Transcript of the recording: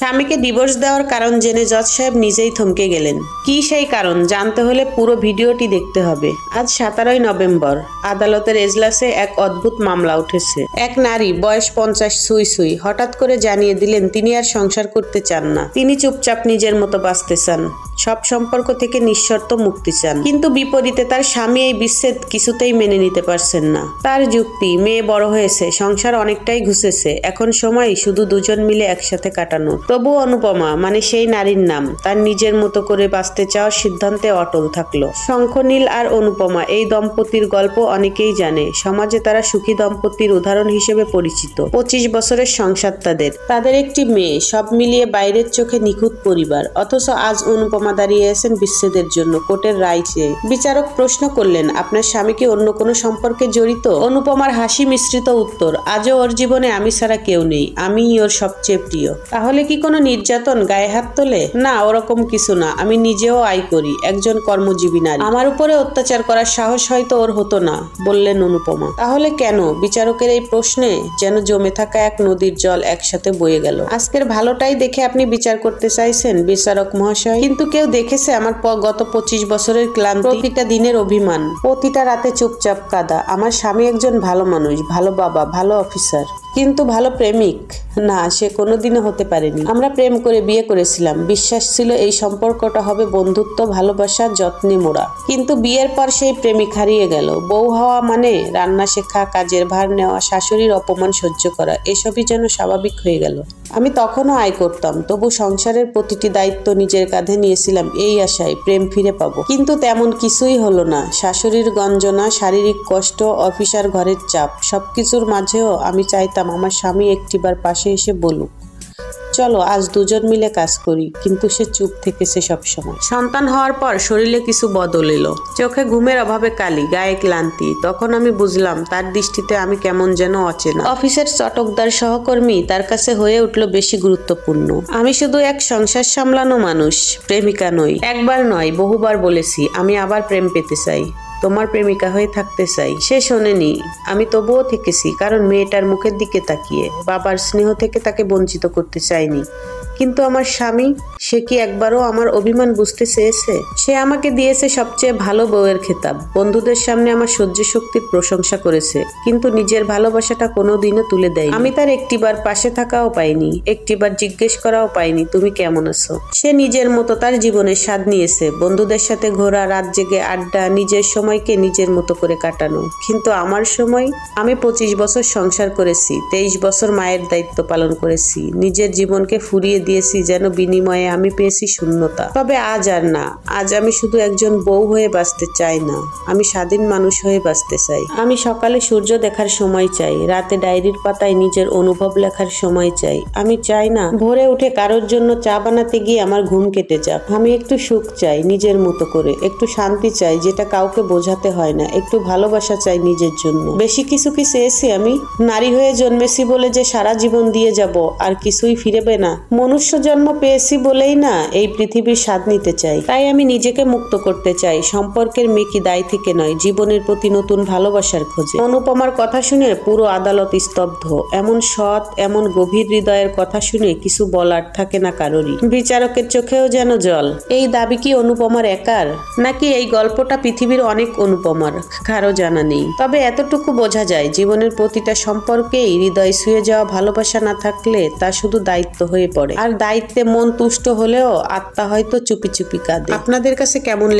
স্বামীকে ডিভোর্স দেওয়ার কারণ জেনে জজ সাহেব নিজেই থমকে গেলেন। কি সেই কারণ? জানতে হলে পুরো ভিডিওটি দেখতে হবে। আজ সতেরোই নভেম্বর। আদালতের এজলাসে এক অদ্ভুত মামলা উঠেছে। এক নারী, বয়স পঞ্চাশ, সুই সুই, হঠাৎ করে জানিয়ে দিলেন তিনি আর সংসার করতে চান না। তিনি চুপচাপ নিজের মতো বাঁচতে চান। সব সম্পর্ক থেকে নিঃশর্ত মুক্তি চান। কিন্তু বিপরীতে তার স্বামী এই বিচ্ছেদ কিছুতেই মেনে নিতে পারছেন না। তার যুক্তি, মেয়ে বড় হয়েছে, সংসার অনেকটাই ঘুষেছে। এখন সময় শুধু দুজন মিলে একসাথে কাটানো। তবু অনুপমা মানে সেই নারীর নাম, তার নিজের মতো করে বাঁচতে চাওয়ার সিদ্ধান্তে অটল থাকল। শঙ্খনীল আর অনুপমা এই দম্পতির গল্প অনেকেই জানে। সমাজে তারা সুখী দম্পতির উদাহরণ হিসেবে পরিচিত। পঁচিশ বছরের সংসার তাদের। তাদের একটি মেয়ে, সব মিলিয়ে বাইরের চোখে নিখুঁত পরিবার। অথচ আজ অনুপমা দাঁড়িয়ে আছেন বিচ্ছেদের জন্য, কোর্টের রায় চেয়ে বিচারক প্রশ্ন করলেন, আপনার স্বামী কি অন্য কোনো সম্পর্কে জড়িত? অনুপমার হাসি মিশ্রিত উত্তর, আজও ওর জীবনে আমি ছাড়া কেউ নেই। আমিই ওর সবচেয়ে প্রিয়। তাহলে কি কোনো নির্যাতন গায়ে হাত তোলে? না, ওরকম কিছু না। আমি নিজেও আয় করি, একজন কর্মজীবী নারী। আমার উপরে অত্যাচার করার সাহস হয়তো ওর হতো না, বললেন অনুপমা। তাহলে কেন? বিচারকের এই প্রশ্নে যেন জমে থাকা এক নদীর জল একসাথে বয়ে গেল। আজকের ভালোটাই দেখে আপনি বিচার করতে চাইছেন, বিচারক মহাশয়? কিন্তু কেউ দেখেছে আমার গত পঁচিশ বছরের ক্লান্তি? প্রতিটা দিনের অভিমান। প্রতিটা রাতে চুপচাপ কাদা। আমার স্বামী একজন ভালো মানুষ, ভালো বাবা, ভালো অফিসার। কিন্তু ভালো প্রেমিক? না, সে কোনোদিনও হতে পারেনি। আমরা প্রেম করে বিয়ে করেছিলাম। বিশ্বাস ছিল এই সম্পর্কটা হবে বন্ধুত্ব, ভালোবাসা, যত্নে মোড়া। কিন্তু বিয়ের পর সেই প্রেমিক হারিয়ে গেল। বউ হওয়া মানে রান্না শেখা, কাজের ভার নেওয়া, শাশুড়ির অপমান সহ্য করা, এসবই যেন স্বাভাবিক হয়ে গেল। আমি তখনও আয় করতাম, তবু সংসারের প্রতিটি দায়িত্ব নিজের কাঁধে নিয়েছিলাম, এই আশায় প্রেম ফিরে পাব। কিন্তু তেমন কিছুই হলো না। শাশুড়ির গঞ্জনা, শারীরিক কষ্ট অফিসার ঘরের চাপ, সবকিছুর মাঝেও আমি চাইতাম আমার স্বামী একটিবার পাশে এসে বলুক। চলো আজ দুজন মিলে কাজ করি। কিন্তু সে চুপ থেকেছে সবসময়। সন্তান হওয়ার পর শরীরে কিছু বদল এলো। চোখে ঘুমের অভাবে কালি গায়ে ক্লান্তি। তখন আমি বুঝলাম তার দৃষ্টিতে আমি কেমন যেন অচেনা। অফিসের চটকদার সহকর্মী তার কাছে হয়ে উঠল বেশি গুরুত্বপূর্ণ। আমি শুধু এক সংসার সামলানো মানুষ প্রেমিকা নই। একবার নয় বহুবার বলেছি আমি আবার প্রেম পেতে চাই। তোমার প্রেমিকা হয়ে থাকতে চাই। সে শোনেনি। আমি তবুও থেকেছি, কারণ মেয়েটার মুখের দিকে তাকিয়ে। বাবার স্নেহ থেকে তাকে বঞ্চিত করতে চাইনি। কিন্তু আমার স্বামী, সে কি একবারও আমার অভিমান বুঝতে চেয়েছে? সে আমাকে দিয়েছে সবচেয়ে ভালো বউয়ের খেতাব। বন্ধুদের সামনে আমার সহ্য শক্তির প্রশংসা করেছে, কিন্তু নিজের ভালোবাসাটা কোনোদিনও তুলে দেয় আমি তার একটিবার পাশে থাকাও পাইনি, একটিবার জিজ্ঞেস করাও পাইনি, তুমি কেমন আছো? সে নিজের মতো তার জীবনের স্বাদ নিয়েছে, বন্ধুদের সাথে ঘোরা, রাত জেগে আড্ডা, নিজের সময়কে নিজের মতো করে কাটানো। কিন্তু আমার সময়, আমি পঁচিশ বছর সংসার করেছি, তেইশ বছর মায়ের দায়িত্ব পালন করেছি, নিজের জীবনকে ফুরিয়ে দিয়েছি, যেন বিনিময়ে আমি পেয়েছি শূন্যতা। তবে আজ আর না। আজ আমি শুধু একজন বউ হয়ে বাঁচতে চাই না। আমি স্বাধীন মানুষ হয়ে বাঁচতে চাই। আমি সকালে সূর্য দেখার সময় চাই। রাতে ডায়েরির পাতায় নিজের অনুভব লেখার সময় চাই। আমি চাই না, ভোরে উঠে কারোর জন্য চা বানাতে গিয়ে আমার ঘুম কেটে যাক। আমি একটু সুখ চাই নিজের মতো করে। একটু শান্তি চাই, যেটা কাউকে বোঝাতে হয় না। একটু ভালোবাসা চাই নিজের জন্য। বেশি কিছু কি চেয়েছি আমি? নারী হয়ে জন্মেছি বলে যে সারা জীবন দিয়ে যাব, আর কিছুই ফিরেবে না। মনুষ্য জন্ম পেয়েছি বলেই না এই পৃথিবীর স্বাদ নিতে চাই। তাই আমি নিজেকে মুক্ত করতে চাই। সম্পর্কের মেকি দায় থেকে নয়, জীবনের প্রতি নতুন ভালোবাসার খোঁজে। অনুপমার কথা শুনে পুরো আদালত স্তব্ধ। এমন সৎ, এমন গভীর হৃদয়ের কথা শুনে কিছু বলার থাকে না কারোরই। বিচারকের চোখেও যেন জল। এই দাবি কি অনুপমার একার? নাকি এই গল্পটা পৃথিবীর অনেক অনুপমার? কারও জানা নেই। তবে এতটুকু বোঝা যায়, জীবনের প্রতিটা সম্পর্কেই হৃদয় ছুঁয়ে যাওয়া ভালোবাসা না থাকলে তা শুধু দায়িত্ব হয়ে পড়ে। আর দায়িত্বে মন তুষ্ট হলেও আত্মা হয়তো চুপি চুপি কাঁদে। আপনাদের কাছে কেমন